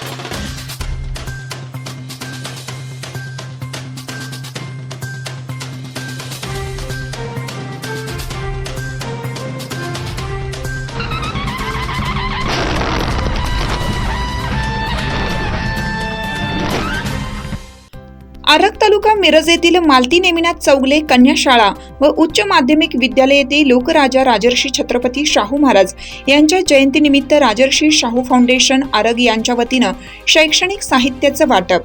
Thank you. Arag तालुका मिरज येथील मालती नेमिनाथ चौगले कन्या शाळा व उच्च माध्यमिक विद्यालय येथे लोकराजा राजर्षी छत्रपती शाहू महाराज यांच्या जयंतीनिमित्त राजर्षी शाहू फाउंडेशन आरग यांच्या वतीनं शैक्षणिक साहित्याचं वाटप.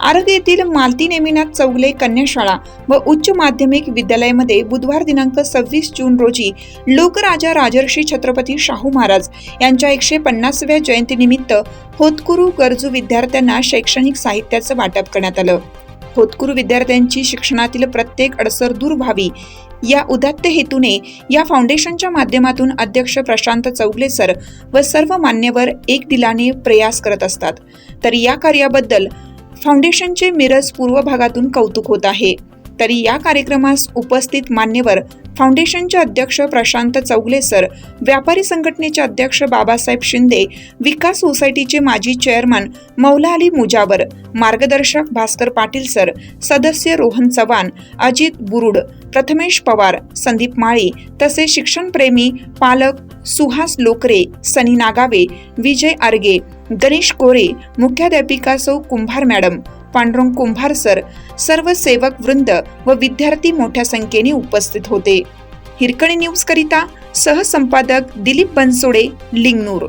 आरग येथील मालती नेमिनाथ चौगले कन्या शाळा व उच्च माध्यमिक विद्यालयामध्ये बुधवार दिनांक सव्वीस जून रोजी लोकराजा राजर्षी छत्रपती शाहू महाराज यांच्या एकशे पन्नासव्या जयंतीनिमित्त होतकुरू गरजू विद्यार्थ्यांना शैक्षणिक साहित्याचं वाटप करण्यात आलं. होतकुरू विद्यार्थ्यांची शिक्षणातील प्रत्येक अडसर दूर व्हावी. या उदात्त हेतूने या फाउंडेशनच्या माध्यमातून अध्यक्ष प्रशांत चौगले सर व सर्व मान्यवर एक दिलाने प्रयास करत असतात. तर या कार्याबद्दल फाउंडेशनचे मिरज पूर्व भागातून कौतुक होत आहे. तरी या कार्यक्रमास उपस्थित मान्यवर फाउंडेशनचे अध्यक्ष प्रशांत चौगले सर व्यापारी संघटनेचे अध्यक्ष बाबासाहेब शिंदे विकास सोसायटीचे माजी चेअरमन मौला अली मुजावर मार्गदर्शक भास्कर पाटील सर सदस्य रोहन चव्हाण अजित बुरुड प्रथमेश पवार संदीप माळी तसेच शिक्षणप्रेमी पालक सुहास लोकरे सनी नागावे विजय आर्गे गणेश कोरे मुख्याध्यापिका सौ कुंभार मॅडम पांडुरंग कुंभार सर सर्व सेवक वृंद व विद्यार्थी मोठ्या संख्येने उपस्थित होते. हिरकणी न्यूज करिता सहसंपादक दिलीप बनसोडे लिंगनूर.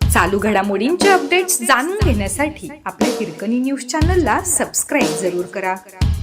चालू घडामोडींचे अपडेट्स जाणून घेण्यासाठी आपल्या हिरकणी न्यूज चॅनलला सबस्क्राईब जरूर करा.